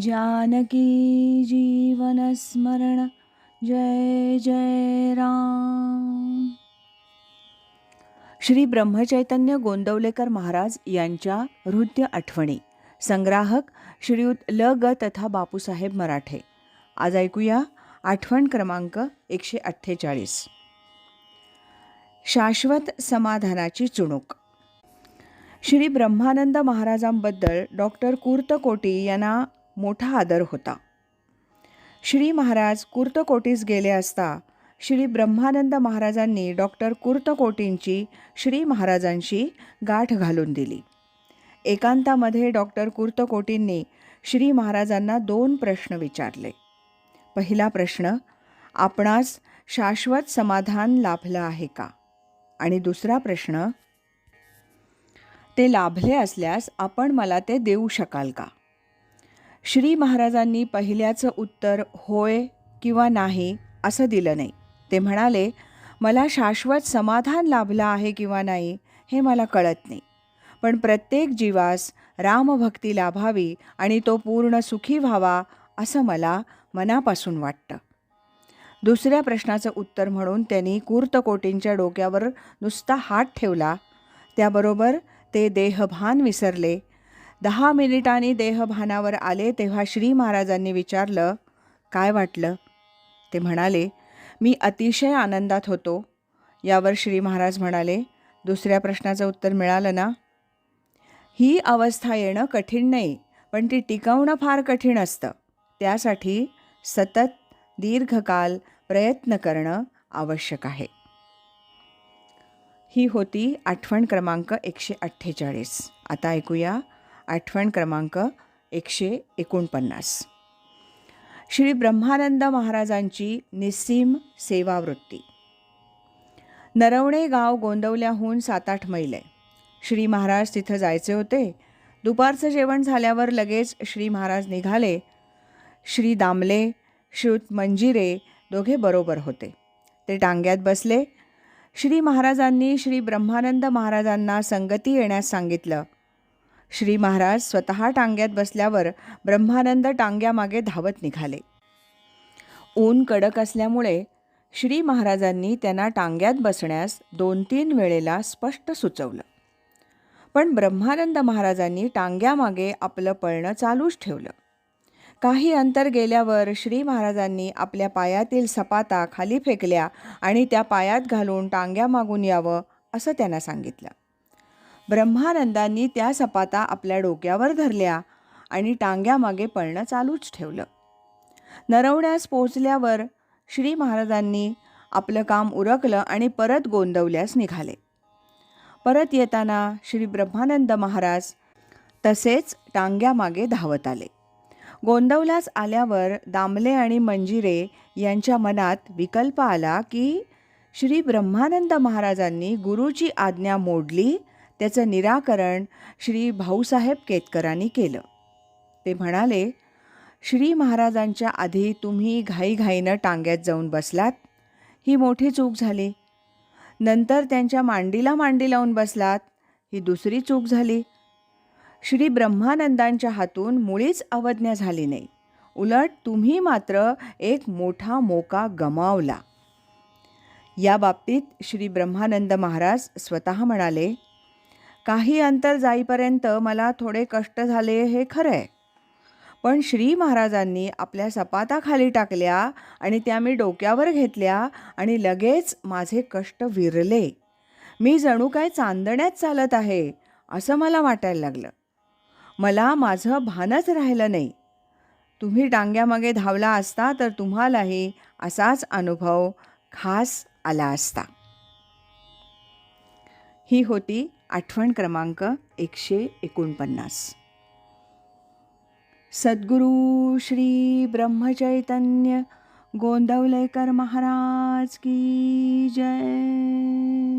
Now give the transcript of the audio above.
जानकी जीवनस्मरण जय जय राम। श्री ब्रह्मचैतन्य गोंदवलेकर महाराज यांच्या हृदय आठवणी संग्राहक श्रीयुत ल. ग. तथा बापूसाहेब मराठे. आज ऐकूया आठवण क्रमांक एकशे अठ्ठेचाळीस. शाश्वत समाधानाची चुणूक. श्री ब्रह्मानंद महाराजांबद्दल डॉक्टर कुर्तकोटी यांना मोठा आदर होता. श्री महाराज कुर्तकोटीस गेले असता श्री ब्रह्मानंद महाराजांनी डॉक्टर कुर्तकोटींची श्री महाराजांशी गाठ घालून दिली. एकांतामध्ये डॉक्टर कुर्तकोटींनी श्री महाराजांना दोन प्रश्न विचारले. पहिला प्रश्न आपणास शाश्वत समाधान लाभलं आहे का? आणि दुसरा प्रश्न ते लाभले असल्यास आपण मला ते देऊ शकाल का? श्री महाराजांनी पहिल्याचं उत्तर होय किंवा नाही असं दिलं नाही. ते म्हणाले मला शाश्वत समाधान लाभलं आहे किंवा नाही हे मला कळत नाही. पण प्रत्येक जीवास रामभक्ती लाभावी आणि तो पूर्ण सुखी व्हावा असं मला मनापासून वाटतं. दुसऱ्या प्रश्नाचं उत्तर म्हणून त्यांनी कूर्तकोटींच्या डोक्यावर नुसता हात ठेवला. त्याबरोबर ते देहभान विसरले दहा मिनिटांनी देहभानावर आले तेव्हा श्री महाराजांनी विचारलं काय वाटलं? ते म्हणाले मी अतिशय आनंदात होतो. यावर श्री महाराज म्हणाले दुसऱ्या प्रश्नाचं उत्तर मिळालं ना? ही अवस्था येणं कठीण नाही पण ती टिकवणं फार कठीण असतं. त्यासाठी सतत दीर्घकाल प्रयत्न करणं आवश्यक आहे. ही होती आठवण क्रमांक एकशे अठ्ठेचाळीस. आता ऐकूया आठवण क्रमांक एकशे एकोणपन्नास. श्री ब्रह्मानंद महाराजांची निस्सीम सेवावृत्ती. नरवणे गाव गोंदवल्याहून सात आठ मैल. आहे श्री महाराज तिथं जायचे होते. दुपारचं जेवण झाल्यावर लगेच श्री महाराज निघाले. श्री दामले श्रुत मंजिरे दोघे बरोबर होते. ते टांग्यात बसले. श्री महाराजांनी श्री ब्रह्मानंद महाराजांना संगती येण्यास सांगितलं. श्री महाराज स्वतः टांग्यात बसल्यावर ब्रह्मानंद टांग्यामागे धावत निघाले. ऊन कडक असल्यामुळे श्री महाराजांनी त्यांना टांग्यात बसण्यास दोन तीन वेळेला स्पष्ट सुचवलं. पण ब्रह्मानंद महाराजांनी टांग्यामागे आपलं पळणं चालूच ठेवलं. काही अंतर गेल्यावर श्री महाराजांनी आपल्या पायातील सपाता खाली फेकल्या आणि त्या पायात घालून टांग्या मागून यावं असं त्यांना सांगितलं. ब्रह्मानंदांनी त्या सपाता आपल्या डोक्यावर धरल्या आणि टांग्यामागे पळणं चालूच ठेवलं. नरवण्यास पोचल्यावर श्री महाराजांनी आपलं काम उरकलं आणि परत गोंदवल्यास निघाले. परत येताना श्री ब्रह्मानंद महाराज तसेच टांग्यामागे धावत आले. गोंदवल्यास आल्यावर दामले आणि मंजिरे यांच्या मनात विकल्प आला की श्री ब्रह्मानंद महाराजांनी गुरुची आज्ञा मोडली त्याचं निराकरण श्री भाऊसाहेब केतकरांनी केलं. ते म्हणाले श्री महाराजांच्या आधी तुम्ही घाईघाईनं टांग्यात जाऊन बसलात. ही मोठी चूक झाली. नंतर त्यांच्या मांडीला मांडी लावून बसलात. ही दुसरी चूक झाली. श्री ब्रह्मानंदांच्या हातून मुळीच अवज्ञा झाली नाही. उलट तुम्ही मात्र एक मोठा मोका गमावला. या बाबतीत श्री ब्रह्मानंद महाराज स्वतः म्हणाले काही अंतर जाईपर्यंत मला थोडे कष्ट झाले हे खरं आहे पण श्री महाराजांनी आपल्या सपाता खाली टाकल्या आणि त्या मी डोक्यावर घेतल्या आणि लगेच माझे कष्ट विरले. मी जणू काय चांदण्यात चालत आहे असं मला वाटायला लागलं. मला माझं भानच राहिलं नाही. तुम्ही टांग्यामागे धावला असता तर तुम्हालाही असाच अनुभव खास आला असता. ही होती आठवण क्रमांक एकशे एकोणपन्नास. सद्गुरू श्री ब्रह्मचैतन्य गोंदवलेकर महाराज की जय.